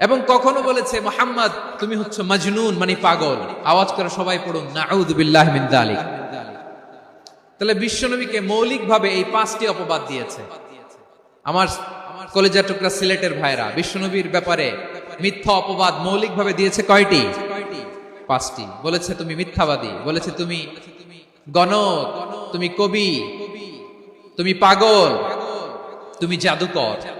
এবং কখনো বলেছে, মোহাম্মদ, তুমি হচ্ছে মজনুন মানে পাগল। আওয়াজ করে সবাই পড়ুন নাউদুবিল্লাহ মিন যালিক তাহলে বিশ্বনবীকে মৌলিকভাবে এই পাঁচটি অপবাদ দিয়েছে। আমার কলেজা টুকরা সিলেটের ভাইরা, বিশ্বনবীর ব্যাপারে মিথ্যা অপবাদ মৌলিকভাবে দিয়েছে কয়টি? পাঁচটি। বলেছে, তুমি মিথ্যাবাদী। বলেছে, তুমি গণক। তুমি কবি। তুমি পাগল। তুমি জাদুকর।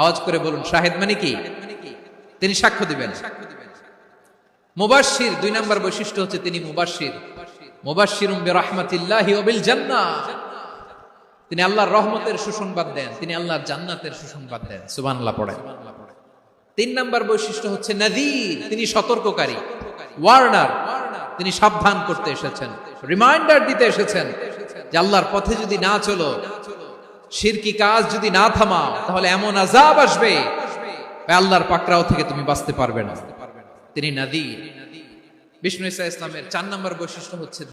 আওয়াজ করে বলুন, শাহিদ মানে কি? তিনি সাক্ষ্য দিবেন। মুবাশির দুই নম্বর বৈশিষ্ট্য হচ্ছে তিনি জান্নাহ তিনি আল্লাহর রহমতের সুসংবাদ দেন, তিনি আল্লাহর জান্নাতের সুসংবাদ দেন। সুবহানাল্লাহ পড়েন তিন নম্বর বৈশিষ্ট্য হচ্ছে নদীর, তিনি সতর্ককারী। ওয়ার্নার, তিনি সাবধান করতে এসেছেন। রিমাইন্ডার দিতে এসেছেন যে আল্লাহর পথে যদি না চলো শিরকি কাজ যদি না থামাও, তাহলে এমন আজাব আসবে। আল্লাহর পাকড়াও থেকে তুমি বাঁচতে পারবে না। তিনি নাদি বিষ্ণু ইসা ইসলামের চার নম্বর বৈশিষ্ট্য হচ্ছে